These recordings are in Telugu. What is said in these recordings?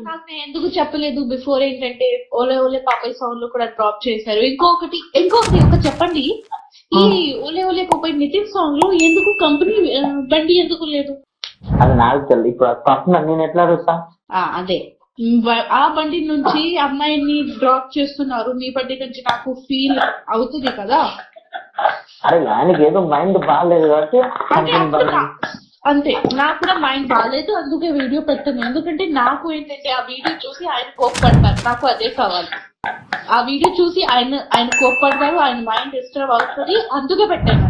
నాకు నేను ఎందుకు చెప్పలేదు బిఫోర్ ఏంటంటే ఓలే ఓలే పాపయ్య సాంగ్లో కూడా డ్రాప్ చేశారు. ఇంకొకటి ఇంకొకటి ఒక చెప్పండి. ఈ ఓలే ఓలే పాపయ్య నితిన్ సాంగ్లో ఎందుకు కంపెనీ బండి ఎందుకు లేదు? అది నాకు తెలియదు ఇప్పుడు పర్సనల్ నేను ఎట్లా ఆ, అదే. ఆ బండి నుంచి అమ్మాయిని డ్రాప్ చేస్తున్నారు. మీ బండి నుంచి నాకు ఫీల్ అవుతుంది కదా? అరే ఆయనకి ఏదో మైండ్ బాగాలేదు కాబట్టి అంతే నాకు కూడా మైండ్ బాగాలేదు అందుకే వీడియో పెట్టాను. ఎందుకంటే నాకు ఏంటంటే ఆ వీడియో చూసి ఆయన కోప్పడతారు. నాకు అదే కావాలి. ఆ వీడియో చూసి ఆయన ఆయన కోప్పడతారు ఆయన మైండ్ డిస్టర్బ్ అవుతుంది. అందుకే పెట్టాను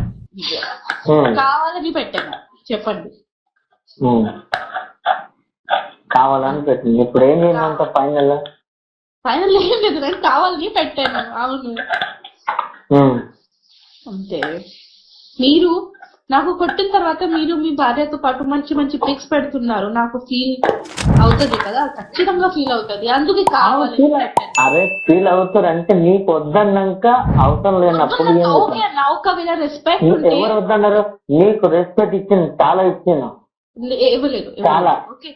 కావాలని పెట్టాను. చెప్పండి. కావాలని పెట్టింది. ఇప్పుడు ఏం చేయమంట ఫైనల్ ఫైనల్ ఏం లేదు. నేను కావాలని పెట్టాను. అవును. అంతే. మీరు? నాకు కొట్టిన తర్వాత మీరు మీ భార్యతో పాటు మంచి మంచి పిక్స్ పెడుతున్నారు. నాకు ఫీల్ అవుతుంది కదా? ఖచ్చితంగా ఫీల్ అవుతుంది. అందుకే కావాలి. అరే ఫీల్ అవుతారు అంటే నీకు వద్దన్నాక అవసరం లేనప్పుడు ఒకవేళ రెస్పెక్ట్ ఎవరు వద్దన్నారు? నీకు రెస్పెక్ట్ ఇచ్చింది చాలా ఇచ్చాను ఇవ్వలేదు. ఓకే.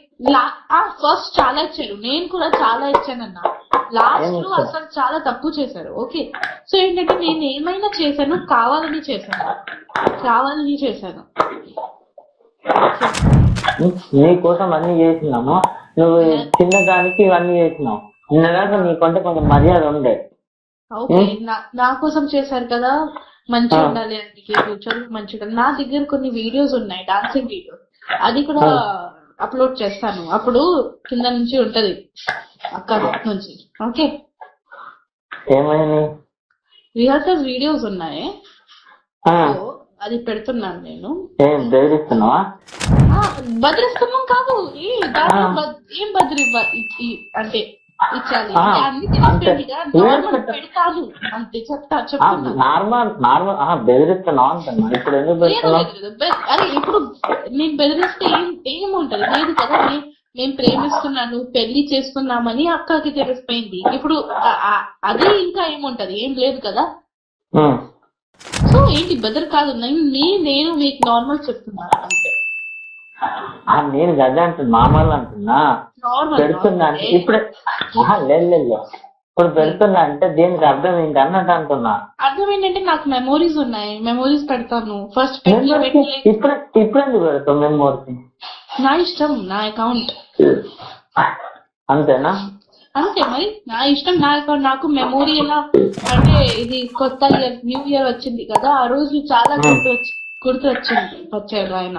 ఫస్ట్ చాలా ఇచ్చారు. నేను కూడా చాలా ఇచ్చానన్న. లాస్ట్లో? అసలు చాలా తప్పు చేశారు. ఓకే. సో ఏంటంటే నేను ఏమైనా చేశాను కావాలని చేశాను. కావాలని చేశాను. నీ కోసం అన్ని చేసినాము. నువ్వు చిన్నదానికి ఇవన్నీ చేసినావు. చిన్నదాకా నీకంటే కొంచెం మర్యాద ఉండే. ఓకే. నా- కోసం చేశారు కదా. మంచిగా. ఉండాలి అందుకే ఫ్యూచర్ మంచిగా నా దగ్గర కొన్ని వీడియోస్ ఉన్నాయి డాన్సింగ్ వీడియోస్ అది కూడా అప్లోడ్ చేస్తాను. అప్పుడు కింద నుంచి ఉంటది. అక్కడ నుంచి. ఓకే. ఏమైంది? రిహార్సల్ వీడియోస్ ఉన్నాయి. అది పెడుతున్నాను నేను. బదిరిస్తున్నాం కాదు. ఏం బదిరి అంటే ఇచ్చాలి. పెడతాను అంతే. చెప్తా చెప్తున్నా నార్మల్ నార్మల్ బెదిరిస్తున్నావు అంటున్నా ఇప్పుడు ఎందుకు అరే ఇప్పుడు నేను బెదిరిస్తే ఏం ఏముంటది? లేదు కదా నేను ప్రేమిస్తున్నాను పెళ్ళి చేస్తున్నామని అక్కకి తెలిసిపోయింది. ఇప్పుడు అది ఇంకా ఏముంటది? ఏం లేదు కదా. సో ఏంటి బెదర్ కాదు నేను నేను మీకు నార్మల్ చెప్తున్నాను అంతే. నేను గదే అంటున్నా మామూలు అంటున్నా. పెడుతున్నా అంటే ఇప్పుడే లేదు లేదు. ఇప్పుడు పెడుతున్నా అంటే దీనికి అర్థం ఏంటి అన్నట్టు అంటున్నా. అర్థం ఏంటంటే నాకు మెమోరీస్ ఉన్నాయి. మెమోరీస్ పెడతాను. ఫస్ట్ ఇప్పుడు ఇప్పుడు ఎందుకు పెడతావు మెమోరీస్ నా ఇష్టం నా అకౌంట్ అంతేనా? అంతే మరి. నా ఇష్టం నా account. నాకు మెమోరీ ఎలా అంటే ఇది కొత్త ఇయర్ న్యూ ఇయర్ వచ్చింది కదా. ఆ రోజు చాలా గుర్తు వచ్చి గుర్తు వచ్చింది వచ్చాడు ఆయన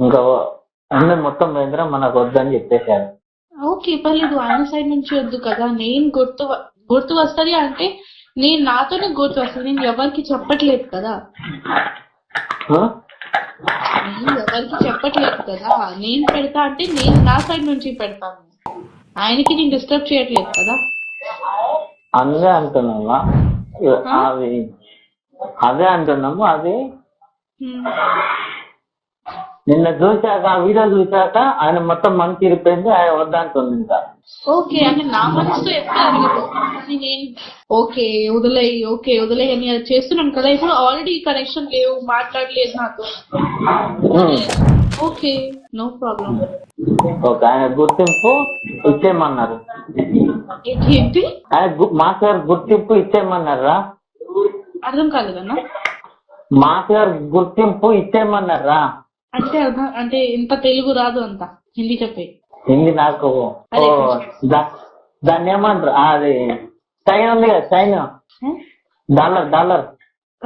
ఇంకా అన్నీ మొత్తం పోయిందిరా మనకు వద్దని చెప్పేశారు. ఓకే పర్లేదు ఆయన సైడ్ నుంచి వద్దు కదా. నేను గుర్తు గుర్తు వస్తుంది అంటే నేను నాతోనే గుర్తు వస్తుంది. నేను ఎవరికి చెప్పట్లేదు కదా? నేను ఎవరికి చెప్పట్లేదు కదా. నేను పెడతా అంటే నేను నా సైడ్ నుంచి పెడతాను. ఆయనకి నేను డిస్టర్బ్ చేయట్లేదు కదా. అదే అంటున్నావా అది అదే అంటున్నాము. అది. నిన్న చూశాక ఆ వీడియో చూశాక ఆయన మొత్తం మనసు ఇరిపోయింది ఆయన వద్దంటుంది ఇంకా ఓకే అంటే నా మనసుతో ఎప్పుడు అడగదు. కానీ నేను ఓకే వదిలేయి ఓకే వదిలేయి అని అది చేస్తున్నాను కదా. ఇప్పుడు ఆల్రెడీ కనెక్షన్ లేవు మాట్లాడలేదు నాతో. ఓకే నో ప్రాబ్లం ఒక ఆయన గుర్తింపు ఇచ్చేయమన్నారు. ఏంటి ఆయన మాస్టర్ గారు గుర్తింపు ఇచ్చేయమన్నారా? అర్థం కాలేదన్నా? మాస్టర్ గారు గుర్తింపు ఇచ్చేయమన్నారా? అంటే అంటే ఇంత తెలుగు రాదు అంత. హిందీ చెప్పే. హిందీ నాకు దా- దాన్ని ఏమంటారు? అది చైన్ ఉంది కదా చైన్ హ? Dollar dollar.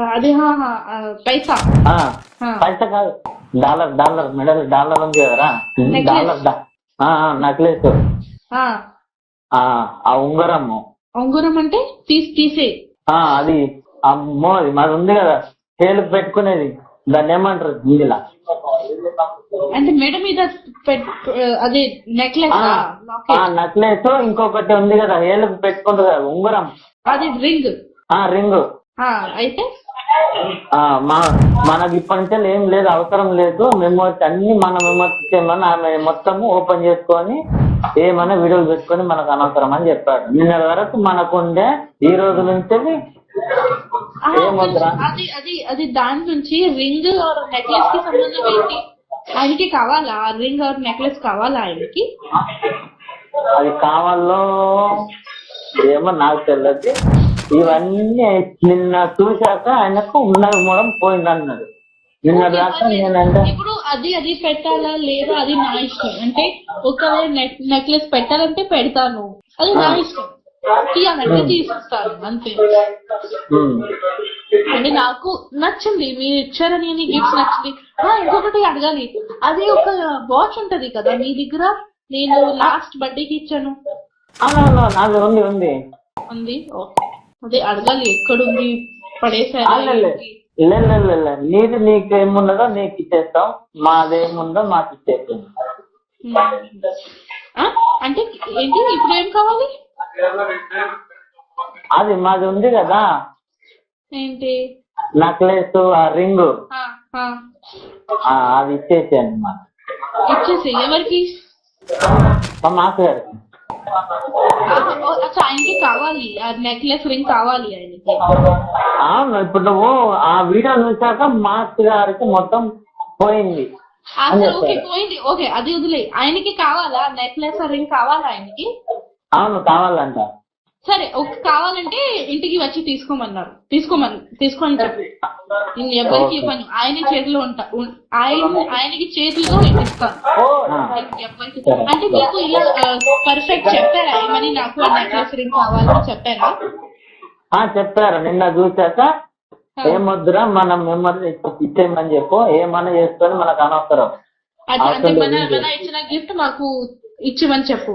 అది హా, హా, ఆ, పైసా? ఆ. పైసా కాదు. డాలర్ డాలర్ మెడల్ డాలర్ ఉంది కదరా Necklace. Dollar necklace. ఆ, ఆ ఉంగరము. ఉంగరం అంటే తీసి తీసే. ఆ, అది అమ్మో అది మాది ఉంది కదా. చేలు పెట్టుకునేది. దాన్ని ఏమంటారు? హిందీలా అంటే మెడ మీద అది నెక్లెస్ నక్లెస్ ఇంకొకటి ఉంది కదా ఏళ్ళకి పెట్టుకుంటారు కదా ఉంగరం. అది రింగ్. రింగ్. అయితే? మనకి ఇప్పటి నుంచి ఏం లేదు అవసరం లేదు. మెమోరీస్ అన్ని మన మెమోరీస్ ఆమె మొత్తము ఓపెన్ చేసుకొని ఏమైనా వీడియోలు పెట్టుకొని మనకు అనవసరం అని చెప్పాడు. నిన్న వరకు మనకు ఉండే ఈ రోజు నుంచి? అది అది అది దాని నుంచి రింగ్ నెక్లెస్కి సంబంధం ఏంటి? ఆయనకి కావాలా? రింగ్ ఆర్ నెక్లెస్ కావాలా ఆయనకి? అది కావాలో ఏమో నాకు తెలియదు ఇవన్నీ నిన్న చూశాక ఆయనకు ఉన్నది మూడం పోయింది అన్నాడు నిన్న దాకా నేనంటే ఇప్పుడు అది అది పెట్టాలా లేదా అది నా ఇష్టం? అంటే ఒకవేళ నెక్లెస్ పెట్టాలంటే పెడతాను. అది నా ఇష్టం. తీయాలంటే తీసిస్తాను అంతే. అంటే నాకు నచ్చింది మీరు ఇచ్చారని అని గిఫ్ట్స్ నచ్చింది. ఇంకొకటి అడగాలి. అదే ఒక వాచ్ ఉంటది కదా మీ దగ్గర? నేను లాస్ట్ బర్త్డేకి ఇచ్చాను. ఉంది ఉంది. ఉంది? ఓకే. అదే అడగాలి ఎక్కడుంది? పడేసారా. నీది నీకు ఏమున్నదో నీకు ఇచ్చేస్తాం. మాదేముందో మాకు ఇచ్చేస్తాం? అంటే ఏంటి? ఇప్పుడు ఏం కావాలి? అది మాది ఉంది కదా. ఏంటి? నక్లెస్ ఆ రింగ్. అది ఇచ్చేసేయండి మాకు ఇచ్చేసి ఎవరికి? మా మాకు గారికి ఓ, అచ్చా ఆయనకి కావాలి. ఆ నెక్లెస్ రింగ్ కావాలి ఆయనకి. అవును ఇప్పుడు నువ్వు ఆ వీడియో చూసాక మాస్ గారికి మొత్తం పోయింది. అసలు ఓకే పోయింది. ఓకే అది వదిలే ఆయనకి కావాలా? నెక్లెస్ రింగ్ కావాలా ఆయనకి? అవును కావాలంట. సరే ఒక కావాలంటే ఇంటికి వచ్చి తీసుకోమన్నారు. తీసుకోమని చెప్పు. నేను ఎవరికి ఇవ్వను. ఆయన చేతిలో ఉంటా. ఆయన ఆయనకి చేతిలో ఇస్తాను. ఎవరికి అంటే మీకు ఇలా పర్ఫెక్ట్ చెప్పారా? ఏమని నాకు ఆ నెక్లెస్ రింగ్ కావాలని చెప్పారా? ఆ, చెప్పారు. నిన్న చూసాక ఏమొద్దురా మనం మెమరీ ఇచ్చేయమని చెప్పు. ఏమన్నా చేసుకొని మనకు అనవసరం. అది మన ఇచ్చిన గిఫ్ట్ మాకు ఇచ్చిమని చెప్పు.